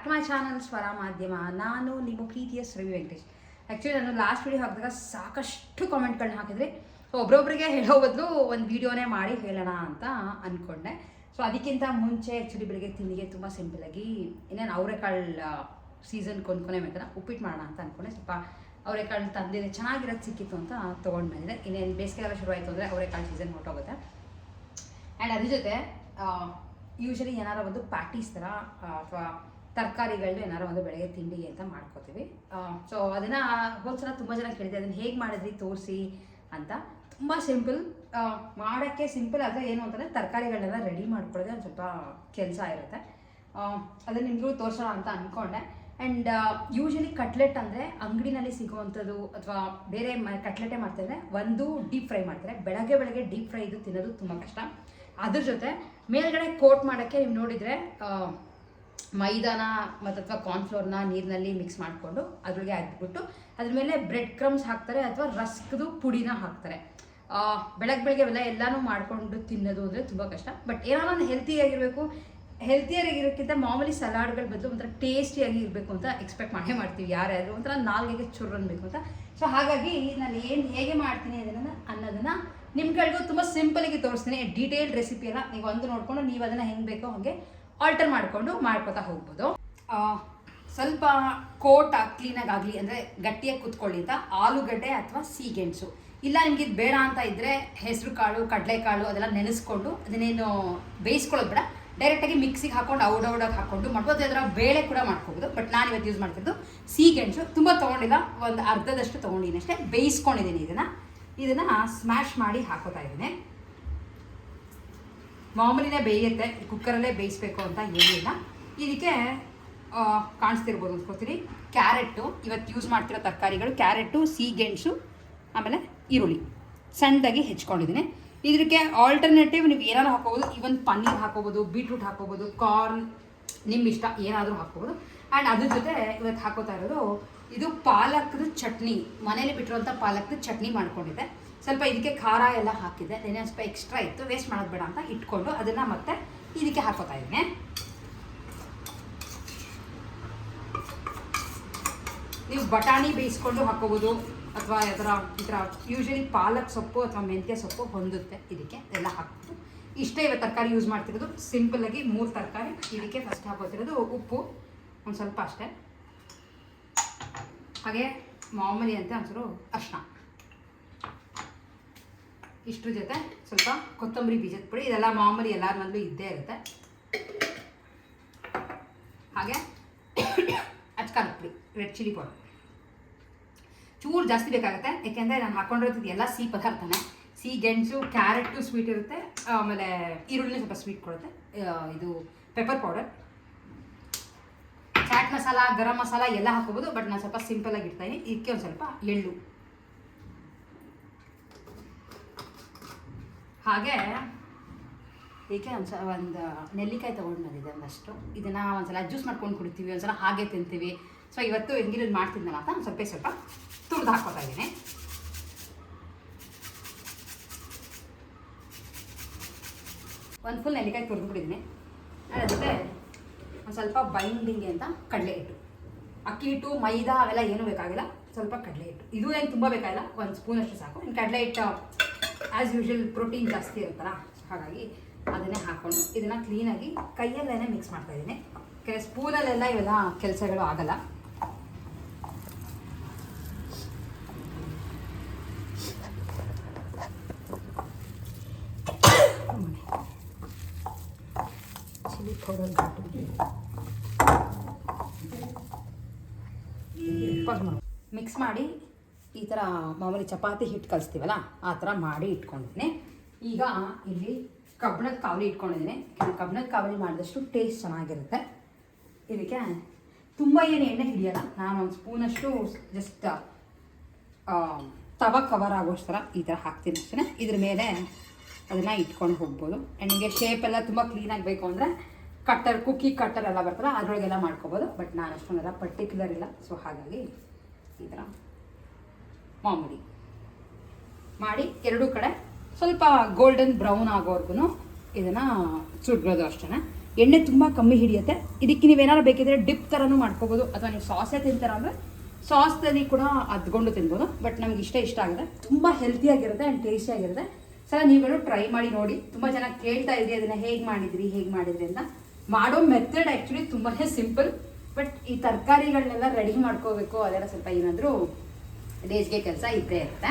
Back to my channel ಸ್ವರ ಮಾಧ್ಯಮ, ನಾನು ನಿಮ್ಮ ಪ್ರೀತಿಯ ರವಿ ವೆಂಕಟೇಶ್. ಆ್ಯಕ್ಚುಲಿ ನಾನು ಲಾಸ್ಟ್ ವಿಡಿಯೋ ಹಾಕಿದಾಗ ಸಾಕಷ್ಟು ಕಾಮೆಂಟ್ಗಳನ್ನ ಹಾಕಿದ್ರಿ ಸೊ ಒಬ್ರೊಬ್ರಿಗೆ ಹೇಳೋ ಬದಲು ಒಂದು ವೀಡಿಯೋನೇ ಮಾಡಿ ಹೇಳೋಣ ಅಂತ ಅಂದ್ಕೊಂಡೆ ಸೊ ಅದಕ್ಕಿಂತ ಮುಂಚೆ ಆ್ಯಕ್ಚುಲಿ ಬೆಳಿಗ್ಗೆ ತಿಂಡಿಗೆ ತುಂಬ ಸಿಂಪಲಾಗಿ ಇನ್ನೇನು ಅವರೆಕಾಳು ಸೀಸನ್ ಕೊಂದ್ಕೊನೆ ಮೇತನ ಉಪ್ಪಿಟ್ಟು ಮಾಡೋಣ ಅಂತ ಅಂದ್ಕೊಂಡೆ ಸ್ವಲ್ಪ ಅವರೆಕಾಳು ತಂದಿದೆ, ಚೆನ್ನಾಗಿರೋದು ಸಿಕ್ಕಿತ್ತು ಅಂತ ತೊಗೊಂಡು ಬಂದಿದೆ ಇನ್ನೇನು ಬೇಸಿಗೆಗಾಲ ಶುರು ಆಯಿತು ಅಂದರೆ ಅವರೆಕಾಳು ಸೀಸನ್ ಹೊಟ್ಟೋಗುತ್ತೆ ಆ್ಯಂಡ್ ಅದ್ರ ಜೊತೆ ಯೂಶಲಿ ಏನಾರ ಒಂದು ಪ್ಯಾಟೀಸ್ ಥರ ಅಥವಾ ತರಕಾರಿಗಳನ್ನ ಏನಾರ ಒಂದು ಬೆಳಗ್ಗೆ ತಿಂಡಿಗೆ ಅಂತ ಮಾಡ್ಕೋತೀವಿ. ಸೊ ಅದನ್ನು ಹೋದ್ಸಲ ತುಂಬ ಜನ ಕೇಳಿದೆ ಅದನ್ನು ಹೇಗೆ ಮಾಡಿದ್ರಿ? ತೋರಿಸಿ ಅಂತ. ತುಂಬ ಸಿಂಪಲ್ ಮಾಡೋಕ್ಕೆ ಸಿಂಪಲ್ ಆದರೆ ಏನು ಅಂತಂದರೆ ತರಕಾರಿಗಳನ್ನೆಲ್ಲ ರೆಡಿ ಮಾಡ್ಕೊಳ್ಳೋದೇ ಒಂದು ಸ್ವಲ್ಪ ಕೆಲಸ ಇರುತ್ತೆ. ಅದನ್ನು ನಿಮಗೂ ತೋರಿಸೋಣ ಅಂತ ಅಂದ್ಕೊಂಡೆ ಆ್ಯಂಡ್ ಯೂಶಲಿ ಕಟ್ಲೆಟ್ ಅಂದರೆ ಅಂಗಡಿನಲ್ಲಿ ಸಿಗುವಂಥದ್ದು ಅಥವಾ ಬೇರೆ ಮ ಕಟ್ಲೆಟೇ ಮಾಡ್ತಾರೆ ಒಂದು ಡೀಪ್ ಫ್ರೈ ಮಾಡ್ತಾರೆ ಬೆಳಗ್ಗೆ ಬೆಳಗ್ಗೆ ಡೀಪ್ ಫ್ರೈ ಇದು ತಿನ್ನೋದು ತುಂಬ ಕಷ್ಟ. ಅದ್ರ ಜೊತೆ ಮೇಲ್ಗಡೆ ಕೋಟ್ ಮಾಡೋಕ್ಕೆ ನೀವು ನೋಡಿದರೆ ಮೈದಾನ ಮತ್ತು ಅಥವಾ ಕಾರ್ನ್ಫ್ಲೋರ್ನ ನೀರಿನಲ್ಲಿ ಮಿಕ್ಸ್ ಮಾಡಿಕೊಂಡು ಅದ್ರೊಳಗೆ ಹಾಕ್ಬಿಟ್ಟು ಅದ್ರ ಮೇಲೆ ಬ್ರೆಡ್ ಕ್ರಮ್ಸ್ ಹಾಕ್ತಾರೆ ಅಥವಾ ರಸ್ಕ್ದು ಪುಡಿನ ಹಾಕ್ತಾರೆ. ಬೆಳಗ್ಗೆ ಬೆಳಗ್ಗೆ ಅವೆಲ್ಲ ಎಲ್ಲನೂ ಮಾಡಿಕೊಂಡು ತಿನ್ನೋದು ಅಂದರೆ ತುಂಬ ಕಷ್ಟ. ಬಟ್ ಏನೋ ಒಂದು ಹೆಲ್ತಿಯಾಗಿರಬೇಕು ಹೆಲ್ತಿಯಾಗಿರೋಕ್ಕಿಂತ ಮಾಮೂಲಿ ಸಲಾಡ್ಗಳ ಬದಲು ಒಂಥರ ಟೇಸ್ಟಿಯಾಗಿ ಇರಬೇಕು ಅಂತ ಎಕ್ಸ್ಪೆಕ್ಟ್ ಮಾಡೇ ಮಾಡ್ತೀವಿ ಯಾರ್ಯಾರು. ಒಂಥರ ನಾಲ್ಗೆಗೆ ಚುರ್ರು ಅನ್ಬೇಕು ಅಂತ. ಸೊ ಹಾಗಾಗಿ ನಾನು ಏನು ಹೇಗೆ ಮಾಡ್ತೀನಿ ಅದನ್ನು ಅನ್ನೋದನ್ನು ನಿಮ್ಗಳಿಗೂ ತುಂಬ ಸಿಂಪಲಾಗಿ ತೋರಿಸ್ತೀನಿ. ಡೀಟೇಲ್ಡ್ ರೆಸಿಪಿ ಎಲ್ಲ ನೀವು ಒಂದು ನೋಡಿಕೊಂಡು ನೀವು ಅದನ್ನು ಹೆಂಗೆ ಬೇಕೋ ಹಾಗೆ ಆಲ್ಟರ್ ಮಾಡಿಕೊಂಡು ಮಾಡ್ಕೋತಾ ಹೋಗ್ಬೋದು. ಸ್ವಲ್ಪ ಕೋಟ್ ಕ್ಲೀನಾಗಿ ಆಗಲಿ ಅಂದರೆ ಗಟ್ಟಿಯಾಗಿ ಕುತ್ಕೊಳ್ಳಿ ಅಂತ, ಆಲೂಗಡ್ಡೆ ಅಥವಾ ಸೀಗೆಣಸು ಇಲ್ಲ ನಿಮ್ಗೆ ಇದು ಬೇಡ ಅಂತ ಇದ್ದರೆ ಹೆಸರು ಕಾಳು ಕಡಲೆಕಾಳು ಅದೆಲ್ಲ ನೆನೆಸ್ಕೊಂಡು ಅದನ್ನೇನು ಬೇಯಿಸ್ಕೊಳ್ಳೋದು ಬೇಡ. ಡೈರೆಕ್ಟಾಗಿ ಮಿಕ್ಸಿಗೆ ಹಾಕೊಂಡು ಔಡೌಡಾಗಿ ಹಾಕೊಂಡು ಮಾಡ್ಬೋದು. ಅದರ ಬೇಳೆ ಕೂಡ ಮಾಡ್ಕೋಬೋದು. ಬಟ್ ನಾನು ಇವತ್ತು ಯೂಸ್ ಮಾಡ್ತಿದ್ದು ಸೀಗೆಣಸು ತುಂಬ ತೊಗೊಂಡಿಲ್ಲ, ಒಂದು ಅರ್ಧದಷ್ಟು ತೊಗೊಂಡಿದ್ದೀನಿ ಅಷ್ಟೇ. ಬೇಯಿಸ್ಕೊಂಡಿದ್ದೀನಿ ಇದನ್ನು. ಇದನ್ನು ಸ್ಮ್ಯಾಶ್ ಮಾಡಿ ಹಾಕೋತಾ ಇದ್ದೀನಿ. ಮಾಮೂಲಿನೇ ಬೇಯುತ್ತೆ ಕುಕ್ಕರಲ್ಲೇ ಬೇಯಿಸ್ಬೇಕು ಅಂತ ಏನಿಲ್ಲ. ಇದಕ್ಕೆ ಕಾಣಿಸ್ತಿರ್ಬೋದು ಅನ್ಕೋತೀನಿ ಕ್ಯಾರೆಟ್ಟು ಇವತ್ತು ಯೂಸ್ ಮಾಡ್ತಿರೋ ತರಕಾರಿಗಳು ಕ್ಯಾರೆಟು ಸೀಗೆಣಸು ಆಮೇಲೆ ಈರುಳ್ಳಿ. ಸಣ್ಣದಾಗಿ ಹೆಚ್ಕೊಂಡಿದ್ದೀನಿ. ಇದಕ್ಕೆ ಆಲ್ಟರ್ನೇಟಿವ್ ನೀವು ಏನಾದ್ರು ಹಾಕೋಬೋದು ಈವನ್ ಪನ್ನೀರ್ ಹಾಕೋಬೋದು ಬೀಟ್ರೂಟ್ ಹಾಕೋಬೋದು ಕಾರ್ನ್ ನಿಮ್ಮ ಇಷ್ಟ ಏನಾದರೂ ಹಾಕೋಬೋದು ಆ್ಯಂಡ್ ಅದ್ರ ಜೊತೆ ಇವತ್ತು ಹಾಕೋತಾ ಇರೋದು, ಇದು ಪಾಲಕ್ದು ಚಟ್ನಿ. ಮನೇಲಿ ಬಿಟ್ಟಿರುವಂಥ ಪಾಲಕ್ದು ಚಟ್ನಿ ಮಾಡ್ಕೊಂಡಿದ್ದೆ. ಸ್ವಲ್ಪ ಇದಕ್ಕೆ ಖಾರ ಎಲ್ಲ ಹಾಕಿದ್ದೆ ನೆನೆ ಸ್ವಲ್ಪ ಎಕ್ಸ್ಟ್ರಾ ಇತ್ತು ವೇಸ್ಟ್ ಮಾಡೋದು ಬೇಡ ಅಂತ ಇಟ್ಕೊಂಡು ಅದನ್ನು ಮತ್ತೆ ಇದಕ್ಕೆ ಹಾಕೋತಾ ಇದ್ದೀನಿ. ನೀವು ಬಟಾಣಿ ಬೇಯಿಸ್ಕೊಂಡು ಹಾಕೋಬೋದು ಅಥವಾ ಅದರ ಥರ ಯೂಶಲಿ ಪಾಲಕ್ ಸೊಪ್ಪು ಅಥವಾ ಮೆಂತ್ಯ ಸೊಪ್ಪು ಹೊಂದುತ್ತೆ ಇದಕ್ಕೆ ಎಲ್ಲ ಹಾಕ್ಬೋದು ಇಷ್ಟೇ ಇವತ್ತು ತರಕಾರಿ ಯೂಸ್ ಮಾಡ್ತಿರೋದು. ಸಿಂಪಲ್ಲಾಗಿ ಮೂರು ತರಕಾರಿ ಇದಕ್ಕೆ ಫಸ್ಟ್ ಹಾಕೋತಿರೋದು ಉಪ್ಪು, ಒಂದು ಸ್ವಲ್ಪ ಅಷ್ಟೇ. ಹಾಗೆ ಮಾಮೂಲಿ ಅಂತ ಒಂಚೂರು ಅರ್ಶಿನ ಇಷ್ಟ್ರ ಜೊತೆ ಸ್ವಲ್ಪ ಕೊತ್ತಂಬರಿ ಬೀಜದ ಪುಡಿ, ಇದೆಲ್ಲ ಮಾಮೂಲಿ ಎಲ್ಲರ ಮನೇಲೂ ಇದ್ದೇ ಇರುತ್ತೆ. ಹಾಗೆ ಅಚ್ಕಾಲ ಪುಡಿ, ರೆಡ್ ಚಿಲ್ಲಿ ಪೌಡರ್. ಚೂರು ಜಾಸ್ತಿ ಬೇಕಾಗುತ್ತೆ ಯಾಕೆಂದರೆ ನಾನು ಹಾಕೊಂಡಿರೋದು ಎಲ್ಲ ಸಿಹಿ ಪದಾರ್ಥನೇ. ಸಿಹಿ ಗೆಣಸು, ಕ್ಯಾರೆಟು ಸ್ವೀಟ್ ಇರುತ್ತೆ, ಆಮೇಲೆ ಈರುಳ್ಳಿ ಸ್ವಲ್ಪ ಸ್ವೀಟ್ ಕೊಡುತ್ತೆ. ಇದು ಪೆಪ್ಪರ್ ಪೌಡರ್ ಚಾಟ್ ಮಸಾಲ, ಗರಂ ಮಸಾಲ ಎಲ್ಲ ಹಾಕೋಬೋದು ಬಟ್ ನಾನು ಸ್ವಲ್ಪ ಸಿಂಪಲ್ ಆಗಿ ಇಡ್ತಾ ಇದೀನಿ. ಇದಕ್ಕೆ ಒಂದು ಸ್ವಲ್ಪ ಎಳ್ಳು. ಹಾಗೆ ಏಕೆ ಒಂದು ಸ ಒಂದು ನೆಲ್ಲಿಕಾಯಿ ತೊಗೊಂಡು ಬಂದಿದೆ ಒಂದಷ್ಟು. ಇದನ್ನು ಒಂದ್ಸಲ ಜ್ಯೂಸ್ ಮಾಡ್ಕೊಂಡು ಕುಡಿತೀವಿ, ಒಂದ್ಸಲ ಹಾಗೆ ತಿಂತೀವಿ. ಸೊ ಇವತ್ತು ಹೆಂಗಿರೋದು ಮಾಡ್ತಿದ್ದಲ್ಲ ಅಂತ ಒಂದು ಸ್ವಲ್ಪ ಸ್ವಲ್ಪ ತುರಿದು ಹಾಕೋತಾ ಇದ್ದೀನಿ. ಒಂದು ಫುಲ್ ನೆಲ್ಲಿಕಾಯಿ ತುರಿದ್ಬಿಟ್ಟಿದ್ದೀನಿ ಜೊತೆ ಒಂದು ಸ್ವಲ್ಪ ಬೈಂಡಿಂಗ್ ಅಂತ ಕಡಲೆ ಹಿಟ್ಟು. ಅಕ್ಕಿ ಹಿಟ್ಟು, ಮೈದಾ ಅವೆಲ್ಲ ಏನೂ ಬೇಕಾಗಿಲ್ಲ, ಸ್ವಲ್ಪ ಕಡಲೆ ಹಿಟ್ಟು. ಇದು ಏನು ತುಂಬ ಬೇಕಾಗಿಲ್ಲ, ಒಂದು ಸ್ಪೂನಷ್ಟು ಸಾಕು. ಇನ್ನು ಕಡಲೆ ಹಿಟ್ಟು ಆ್ಯಸ್ ಯೂಶುವಲ್ ಪ್ರೋಟೀನ್ ಜಾಸ್ತಿ ಇರುತ್ತಲ್ಲ, ಹಾಗಾಗಿ ಅದನ್ನೇ ಹಾಕ್ಕೊಂಡು ಇದನ್ನು ಕ್ಲೀನಾಗಿ ಕೈಯಲ್ಲೇ ಮಿಕ್ಸ್ ಮಾಡ್ತಾ ಇದ್ದೀನಿ. ಕೆಲ ಸ್ಪೂನಲ್ಲೆಲ್ಲ ಇವೆಲ್ಲ ಕೆಲಸಗಳು ಆಗಲ್ಲ. ಚಿಲ್ಲಿ ಪೌಡರ್ ಮಿಕ್ಸ್ ಮಾಡಿ ಈ ಥರ ಮಾಮೂಲಿ ಚಪಾತಿ ಹಿಟ್ಟು ಕಲಿಸ್ತೀವಲ್ಲ, ಆ ಥರ ಮಾಡಿ ಇಟ್ಕೊಂಡಿದ್ದೀನಿ ಈಗ ಇಲ್ಲಿ ಕಬ್ಬಣದ ಕಾವಲಿ ಇಟ್ಕೊಂಡಿದ್ದೀನಿ. ಕಬ್ಬಣದ ಕಾವಲಿ ಮಾಡಿದಷ್ಟು ಟೇಸ್ಟ್ ಚೆನ್ನಾಗಿರುತ್ತೆ. ಇದಕ್ಕೆ ತುಂಬ ಏನು ಎಣ್ಣೆ ಹಿಡಿಯಲ್ಲ, ನಾನು ಒಂದು ಸ್ಪೂನಷ್ಟು ಜಸ್ಟ್ ತವ ಕವರ್ ಆಗೋಷ್ಟರ ಈ ಥರ ಹಾಕ್ತೀನಿ ಅಷ್ಟೇ ಇದ್ರ ಮೇಲೆ ಅದನ್ನು ಇಟ್ಕೊಂಡು ಹೋಗ್ಬೋದು. ಆ್ಯಂಡ್ ನಿಮಗೆ ಶೇಪ್ ಎಲ್ಲ ತುಂಬ ಕ್ಲೀನಾಗಿ ಬೇಕು ಅಂದರೆ ಕಟ್ಟರ್ ಕುಕ್ಕಿ ಕಟ್ಟರ್ ಎಲ್ಲ ಬರ್ತಲ್ಲ ಅದರೊಳಗೆಲ್ಲ ಮಾಡ್ಕೋಬೋದು. ಬಟ್ ನಾನು ಅಷ್ಟೊಂದೆಲ್ಲ ಪರ್ಟಿಕ್ಯುಲರ್ ಇಲ್ಲ. ಸೊ ಹಾಗಾಗಿ ಈ ಥರ ಮಾಮೂಲಿ. ಮಾಡಿ ಎರಡೂ ಕಡೆ ಸ್ವಲ್ಪ ಗೋಲ್ಡನ್ ಬ್ರೌನ್ ಆಗೋವರೆಗೂ ಇದನ್ನು ಸುಡ್ಬೋದು ಅಷ್ಟೇ ಎಣ್ಣೆ ತುಂಬ ಕಮ್ಮಿ ಹಿಡಿಯುತ್ತೆ. ಇದಕ್ಕೆ ನೀವೇನಾದ್ರು ಬೇಕಿದ್ರೆ ಡಿಪ್ ಥರನೂ ಮಾಡ್ಕೋಬೋದು. ಅಥವಾ ನೀವು ಸಾಸೇ ತಿಂತಾರ ಅಂದರೆ ಸಾಸ್ದಲ್ಲಿ ಕೂಡ ಅದ್ಕೊಂಡು ತಿನ್ಬೋದು. ಬಟ್ ನಮ್ಗೆ ಇಷ್ಟ ಇಷ್ಟ ಆಗುತ್ತೆ ತುಂಬ ಹೆಲ್ತಿಯಾಗಿರುತ್ತೆ ಆ್ಯಂಡ್ ಟೇಸ್ಟಿಯಾಗಿರುತ್ತೆ ಸಲ ನೀವುಗಳು ಟ್ರೈ ಮಾಡಿ ನೋಡಿ. ತುಂಬ ಜನ ಕೇಳ್ತಾ ಇದ್ರಿ, ಅದನ್ನು ಹೇಗೆ ಮಾಡಿದ್ರಿ ಹೇಗೆ ಮಾಡಿದ್ರಿ ಅಂತ. ಮಾಡೋ ಮೆಥಡ್ ಆ್ಯಕ್ಚುಲಿ ತುಂಬಾ ಸಿಂಪಲ್ ಬಟ್ ಈ ತರಕಾರಿಗಳನ್ನೆಲ್ಲ ರೆಡಿ ಮಾಡ್ಕೋಬೇಕು, ಅದೆಲ್ಲ ಸ್ವಲ್ಪ ಏನಾದರೂ ಡೇಸ್ಗೆ ಕೆಲಸ ಇದ್ದೇ ಇರುತ್ತೆ.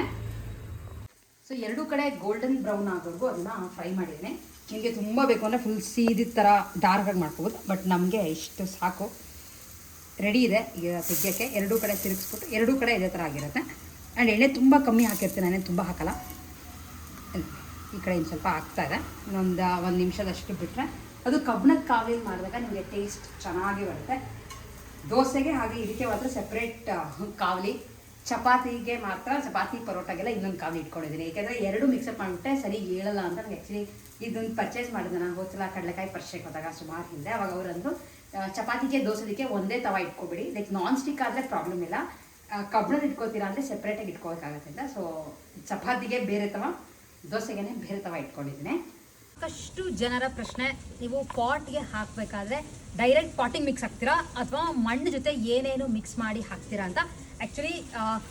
ಸೊ ಎರಡೂ ಕಡೆ ಗೋಲ್ಡನ್ ಬ್ರೌನ್ ಆಗೋರ್ಗು ಅದನ್ನ ಫ್ರೈ ಮಾಡಿದ್ದೀನಿ. ನಿಮಗೆ ತುಂಬ ಬೇಕು ಅಂದರೆ ಫುಲ್ ಸೀದಿ ಥರ ಡಾರ್ಕಾಗಿ ಮಾಡ್ಕೋಬೋದು ಬಟ್ ನಮಗೆ ಇಷ್ಟು ಸಾಕು. ರೆಡಿ ಇದೆ, ಈಗ ತೆಗಿಯೋಕ್ಕೆ ಎರಡೂ ಕಡೆ ತಿರುಗಿಸ್ಬಿಟ್ಟು ಎರಡೂ ಕಡೆ ಇದೇ ಥರ ಆಗಿರುತ್ತೆ. ಆ್ಯಂಡ್ ಎಣ್ಣೆ ತುಂಬ ಕಮ್ಮಿ ಹಾಕಿರ್ತೀನಿ, ನಾನೇನು ತುಂಬ ಹಾಕಲ್ಲ. ಈ ಕಡೆ ಇನ್ನು ಸ್ವಲ್ಪ ಹಾಕ್ತಾ ಇದೆ. ಇನ್ನೊಂದು ಒಂದು ನಿಮಿಷದಷ್ಟು ಬಿಟ್ಟರೆ ಅದು ಕಬ್ಬಣದ ಕಾವಲಿಲಿ ಮಾಡಿದಾಗ ನಿಮಗೆ ಟೇಸ್ಟ್ ಚೆನ್ನಾಗಿ ಬರುತ್ತೆ. ದೋಸೆಗೆ ಹಾಗೆ ಇದಕ್ಕೆ ಮಾತ್ರ ಸೆಪ್ರೇಟ್ ಕಾವಲಿ. ಚಪಾತಿಗೆ ಮಾತ್ರ ಚಪಾತಿ ಪರೋಟಾಗೆಲ್ಲ ಇನ್ನೊಂದು ಕಾಲು ಇಟ್ಕೊಂಡಿದ್ದೀನಿ. ಯಾಕೆಂದರೆ ಎರಡು ಮಿಕ್ಸಪ್ ಮಾಡಿಬಿಟ್ಟೆ, ಸರಿ ಹೇಳಲ್ಲ ಅಂತ ನನಗೆ ಆ್ಯಕ್ಚುಲಿ ಇದನ್ನು ಪರ್ಚೇಸ್ ಮಾಡಿದೆ ನಾನು. ಹೋದ್ಸಲ ಕಡಲೆಕಾಯಿ ಪರ್ಚೇಸ್ ಹೋದಾಗ ಸುಮಾರು ಹಿಂದೆ. ಅವಾಗ ಅವರಂದು ಚಪಾತಿಗೆ ದೋಸೆದಕ್ಕೆ ಒಂದೇ ತವ ಇಟ್ಕೊಬಿಡಿ. ಲೈಕ್ ನಾನ್ ಸ್ಟಿಕ್ ಆದರೆ ಪ್ರಾಬ್ಲಮ್ ಇಲ್ಲ. ಕಬ್ಬಣದ ಇಟ್ಕೋತೀರಾ ಅಂದರೆ ಸೆಪ್ರೇಟಾಗಿ ಇಟ್ಕೋಬೇಕಾಗತ್ತೆ ಅಂತ ಸೊ ಚಪಾತಿಗೆ ಬೇರೆ ತವ ದೋಸೆಗೆ ಬೇರೆ ತವ ಇಟ್ಕೊಂಡಿದ್ದೀನಿ. ಸಾಕಷ್ಟು ಜನರ ಪ್ರಶ್ನೆ, ನೀವು ಪಾಟ್ಗೆ ಹಾಕಬೇಕಾದ್ರೆ ಡೈರೆಕ್ಟ್ ಪಾಟಿಂಗ್ ಮಿಕ್ಸ್ ಹಾಕ್ತೀರಾ ಅಥವಾ ಮಣ್ಣು ಜೊತೆ ಏನೇನು ಮಿಕ್ಸ್ ಮಾಡಿ ಹಾಕ್ತೀರಾ ಅಂತ ಆ್ಯಕ್ಚುಲಿ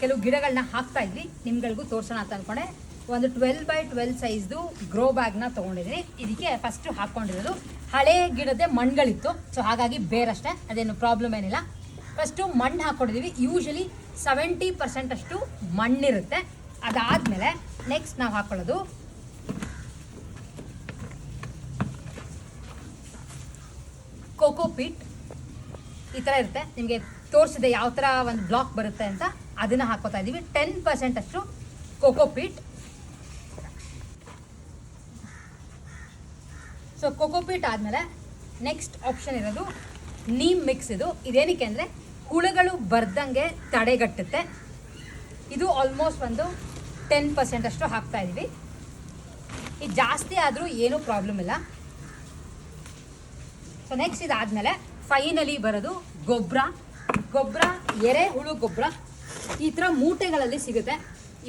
ಕೆಲವು ಗಿಡಗಳನ್ನ ಹಾಕ್ತಾ ಇದ್ವಿ. ನಿಮ್ಗಳಿಗೂ ತೋರ್ಸೋಣ ಅಂತ ಅಂದ್ಕೊಂಡೆ ಒಂದು ಟ್ವೆಲ್ ಬೈ ಟ್ವೆಲ್ ಸೈಜ್ದು ಗ್ರೋ ಬ್ಯಾಗ್ನ ತೊಗೊಂಡಿದ್ದೀನಿ. ಇದಕ್ಕೆ ಫಸ್ಟು ಹಾಕ್ಕೊಂಡಿರೋದು ಹಳೆ ಗಿಡದ ಮಣ್ಣುಗಳಿತ್ತು. ಸೊ ಹಾಗಾಗಿ ಬೇರಷ್ಟೇ, ಅದೇನು ಪ್ರಾಬ್ಲಮ್ ಏನಿಲ್ಲ. ಫಸ್ಟು ಮಣ್ಣು ಹಾಕ್ಕೊಂಡಿದ್ದೀವಿ ಯೂಶಲಿ ಸೆವೆಂಟಿ ಪರ್ಸೆಂಟ್ ಅಷ್ಟು ಮಣ್ಣಿರುತ್ತೆ. ಅದಾದಮೇಲೆ ನೆಕ್ಸ್ಟ್ ನಾವು ಹಾಕ್ಕೊಳ್ಳೋದು ಕೋಕೋ ಪೀಟ್ ಈ ಥರ ಇರುತ್ತೆ. ನಿಮಗೆ ತೋರಿಸಿದೆ ಯಾವ ಥರ ಒಂದು ಬ್ಲಾಕ್ ಬರುತ್ತೆ ಅಂತ, ಅದನ್ನು ಹಾಕೋತಾ ಇದ್ದೀವಿ ಟೆನ್ ಪರ್ಸೆಂಟ್ ಅಷ್ಟು ಕೋಕೋಪೀಟ್ ಸೊ ಕೋಕೋಪೀಟ್ ಆದಮೇಲೆ ನೆಕ್ಸ್ಟ್ ಆಪ್ಷನ್ ಇರೋದು ನೀಮ್ ಮಿಕ್ಸ್ ಇದು. ಇದೇನಕ್ಕೆ ಅಂದರೆ ಹುಳುಗಳು ಬರ್ದಂಗೆ ತಡೆಗಟ್ಟುತ್ತೆ. ಇದು ಆಲ್ಮೋಸ್ಟ್ ಒಂದು ಟೆನ್ ಪರ್ಸೆಂಟ್ ಅಷ್ಟು ಹಾಕ್ತಾ ಇದ್ದೀವಿ ಇದು ಜಾಸ್ತಿ ಆದರೂ ಏನೂ ಪ್ರಾಬ್ಲಮ್ ಇಲ್ಲ. ಸೊ ನೆಕ್ಸ್ಟ್ ಇದಾದಮೇಲೆ ಫೈನಲಿ ಬರೋದು ಗೊಬ್ಬರ ಗೊಬ್ಬರ ಎರೆಹುಳು ಗೊಬ್ಬರ, ಈ ಥರ ಮೂಟೆಗಳಲ್ಲಿ ಸಿಗುತ್ತೆ.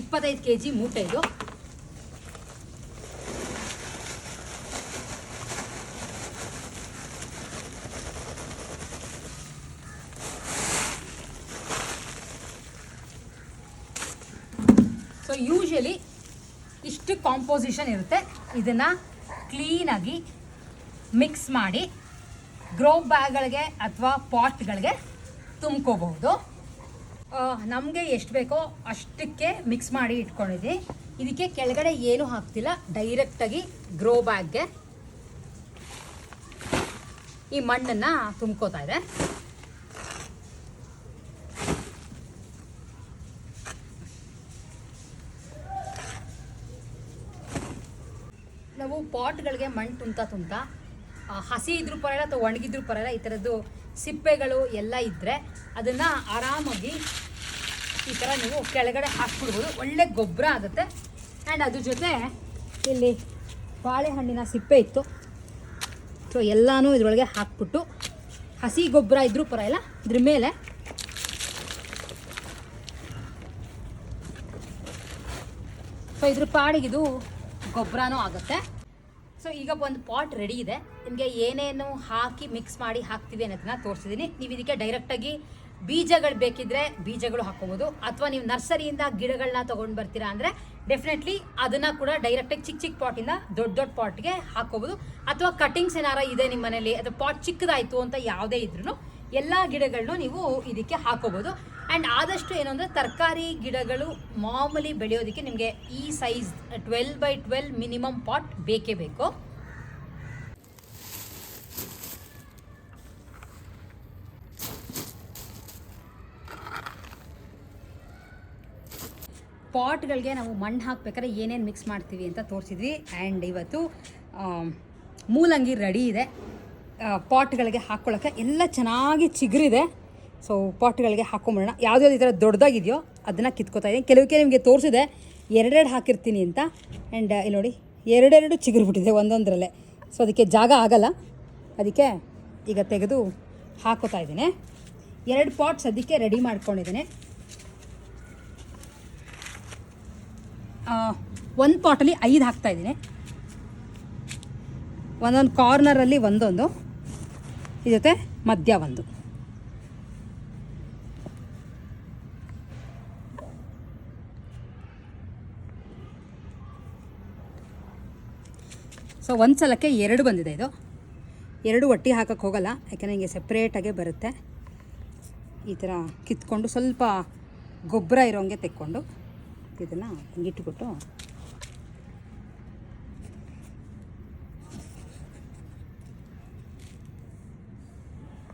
ಇಪ್ಪತ್ತೈದು ಕೆ ಜಿ ಮೂಟೆ ಇದು. ಸೊ ಯೂಶಲಿ ಇಷ್ಟು ಕಾಂಪೋಸಿಷನ್ ಇರುತ್ತೆ. ಇದನ್ನು ಕ್ಲೀನಾಗಿ ಮಿಕ್ಸ್ ಮಾಡಿ ಗ್ರೋ ಬ್ಯಾಗ್ಗಳಿಗೆ ಅಥವಾ ಪಾಟ್ಗಳಿಗೆ ತುಂಬ್ಕೋಬಹುದು. ನಮಗೆ ಎಷ್ಟು ಬೇಕೋ ಅಷ್ಟಕ್ಕೆ ಮಿಕ್ಸ್ ಮಾಡಿ ಇಟ್ಕೊಂಡಿದ್ವಿ ಇದಕ್ಕೆ ಕೆಳಗಡೆ ಏನು ಹಾಕ್ತಿಲ್ಲ ಡೈರೆಕ್ಟಾಗಿ ಗ್ರೋ ಬ್ಯಾಗ್ಗೆ ಈ ಮಣ್ಣನ್ನು ತುಂಬ್ಕೋತಾ ಇದೆ. ನಾವು ಪಾಟ್ಗಳಿಗೆ ಮಣ್ಣು ತುಂಬ್ತಾ ತುಂಬ್ತಾ ಹಸಿ ಇದ್ರೂ ಪರಲ್ಲ ಅಥವಾ ಒಣಗಿದ್ರೂ ಪರಲ್ಲ ಈ ಥರದ್ದು ಸಿಪ್ಪೆಗಳು ಎಲ್ಲ ಇದ್ದರೆ ಅದನ್ನು ಆರಾಮಾಗಿ ಈ ಥರ ನೀವು ಕೆಳಗಡೆ ಹಾಕ್ಬಿಡ್ಬೋದು. ಒಳ್ಳೆ ಗೊಬ್ಬರ ಆಗುತ್ತೆ. ಆ್ಯಂಡ್ ಅದ್ರ ಜೊತೆ ಇಲ್ಲಿ ಬಾಳೆಹಣ್ಣಿನ ಸಿಪ್ಪೆ ಇತ್ತು. ಸೊ ಎಲ್ಲನೂ ಇದರೊಳಗೆ ಹಾಕ್ಬಿಟ್ಟು ಹಸಿ ಗೊಬ್ಬರ ಇದ್ದರೂ ಪರವಾಗಿಲ್ಲ, ಇದ್ರ ಮೇಲೆ ಸೊ ಇದ್ರ ಪಾಡಿಗಿದು ಗೊಬ್ಬರನೂ ಆಗುತ್ತೆ. ಸೊ ಈಗ ಒಂದು ಪಾಟ್ ರೆಡಿ ಇದೆ. ನಿಮಗೆ ಏನೇನು ಹಾಕಿ ಮಿಕ್ಸ್ ಮಾಡಿ ಹಾಕ್ತೀವಿ ಅನ್ನೋದನ್ನ ತೋರಿಸಿದ್ದೀನಿ ನೀವು ಇದಕ್ಕೆ ಡೈರೆಕ್ಟಾಗಿ ಬೀಜಗಳು ಬೇಕಿದ್ರೆ ಬೀಜಗಳು ಹಾಕೋಬೋದು ಅಥವಾ ನೀವು ನರ್ಸರಿಯಿಂದ ಗಿಡಗಳನ್ನ ತೊಗೊಂಡು ಬರ್ತೀರಾ ಅಂದರೆ ಡೆಫಿನೆಟ್ಲಿ ಅದನ್ನು ಕೂಡ ಡೈರೆಕ್ಟಾಗಿ ಚಿಕ್ಕ ಚಿಕ್ಕ ಪಾಟಿಂದ ದೊಡ್ಡ ದೊಡ್ಡ ಪಾಟ್ಗೆ ಹಾಕೋಬೋದು ಅಥವಾ ಕಟಿಂಗ್ಸ್ ಏನಾರ ಇದೆ ನಿಮ್ಮ ಮನೇಲಿ, ಅಥವಾ ಪಾಟ್ ಚಿಕ್ಕದಾಯಿತು ಅಂತ ಯಾವುದೇ ಇದ್ರೂ ಎಲ್ಲ ಗಿಡಗಳನ್ನೂ ನೀವು ಇದಕ್ಕೆ ಹಾಕೋಬೋದು ಆ್ಯಂಡ್ ಆದಷ್ಟು ಏನು ಅಂದರೆ ತರಕಾರಿ ಗಿಡಗಳು ಮಾಮೂಲಿ ಬೆಳೆಯೋದಕ್ಕೆ ನಿಮಗೆ ಈ size twelve by twelve minimum pot ಬೇಕೇ ಬೇಕು. ಪಾಟ್ಗಳಿಗೆ ನಾವು ಮಣ್ಣು ಹಾಕ್ಬೇಕಾದ್ರೆ ಏನೇನು ಮಿಕ್ಸ್ ಮಾಡ್ತೀವಿ ಅಂತ ತೋರಿಸಿದ್ವಿ. ಆ್ಯಂಡ್ ಇವತ್ತು ಮೂಲಂಗಿ ರೆಡಿ ಇದೆ. ಪಾಟ್ಗಳಿಗೆ ಹಾಕ್ಕೊಳ್ಳೋಕ್ಕೆ ಎಲ್ಲ ಚೆನ್ನಾಗಿ ಚಿಗುರಿದೆ. ಸೊ ಪಾಟ್ಗಳಿಗೆ ಹಾಕೊಂಬಿಡೋಣ ಯಾವುದ್ಯಾವ್ದು ಈ ಥರ ದೊಡ್ಡದಾಗಿದೆಯೋ ಅದನ್ನು ಕಿತ್ಕೋತಾ ಇದ್ದೀನಿ ಕೆಲವಕ್ಕೆ ನಿಮಗೆ ತೋರಿಸಿದೆ, ಎರಡೆರಡು ಹಾಕಿರ್ತೀನಿ ಅಂತ. ಆ್ಯಂಡ್ ಇಲ್ಲಿ ನೋಡಿ, ಎರಡೆರಡು ಚಿಗುರ್ಬಿಟ್ಟಿದೆ ಒಂದೊಂದರಲ್ಲೇ. ಸೊ ಅದಕ್ಕೆ ಜಾಗ ಆಗಲ್ಲ. ಅದಕ್ಕೆ ಈಗ ತೆಗೆದು ಹಾಕೋತಾ ಇದ್ದೀನಿ. ಎರಡು ಪಾಟ್ಸ್ ಅದಕ್ಕೆ ರೆಡಿ ಮಾಡ್ಕೊಂಡಿದ್ದೀನಿ. ಒಂದು ಪಾಟಲ್ಲಿ ಐದು ಹಾಕ್ತಾ ಇದ್ದೀನಿ. ಒಂದೊಂದು ಕಾರ್ನರಲ್ಲಿ ಒಂದೊಂದು. ಈ ಜೊತೆ ಮಧ್ಯ ಒಂದು. ಸೊ ಒಂದು ಸಲಕ್ಕೆ ಎರಡು ಬಂದಿದೆ ಇದು ಎರಡು ಒಟ್ಟಿಗೆ ಹಾಕಕ್ಕೆ ಹೋಗಲ್ಲ ಯಾಕೆಂದರೆ ಹಿಂಗೆ ಸಪ್ರೇಟಾಗೆ ಬರುತ್ತೆ ಈ ಥರ ಕಿತ್ಕೊಂಡು ಸ್ವಲ್ಪ ಗೊಬ್ಬರ ಇರೋಂಗೆ ತೆಕ್ಕೊಂಡು ಇದನ್ನು ಹಿಂಗಿಟ್ಬಿಟ್ಟು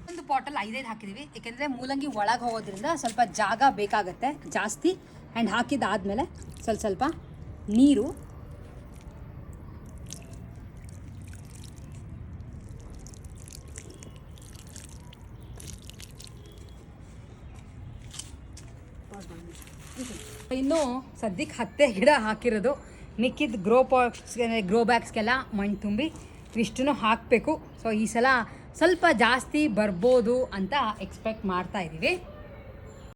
ಒಂದು ಪಾಟಲ್ಲಿ ಐದೈದು ಹಾಕಿದ್ದೀವಿ ಏಕೆಂದರೆ ಮೂಲಂಗಿ ಒಳಗೆ ಹೋಗೋದ್ರಿಂದ ಸ್ವಲ್ಪ ಜಾಗ ಬೇಕಾಗತ್ತೆ. ಜಾಸ್ತಿ. ಆ್ಯಂಡ್ ಹಾಕಿದ್ದಾದಮೇಲೆ ಸ್ವಲ್ಪ ಸ್ವಲ್ಪ ನೀರು ಇನ್ನು ಸದ್ಯಕ್ಕೆ ಹತ್ತೆ ಗಿಡ ಹಾಕಿರೋದು. ಮಿಕ್ಕಿದ ಗ್ರೋ ಪಾಟ್ಸ್ಗೆ ಗ್ರೋ ಬ್ಯಾಗ್ಸ್ಗೆಲ್ಲ ಮಣ್ಣು ತುಂಬಿ ಇಷ್ಟನ್ನು ಹಾಕಬೇಕು. ಸೊ ಈ ಸಲ ಸ್ವಲ್ಪ ಜಾಸ್ತಿ ಬರ್ಬೋದು ಅಂತ ಎಕ್ಸ್ಪೆಕ್ಟ್ ಮಾಡ್ತಾ ಇದ್ದೀವಿ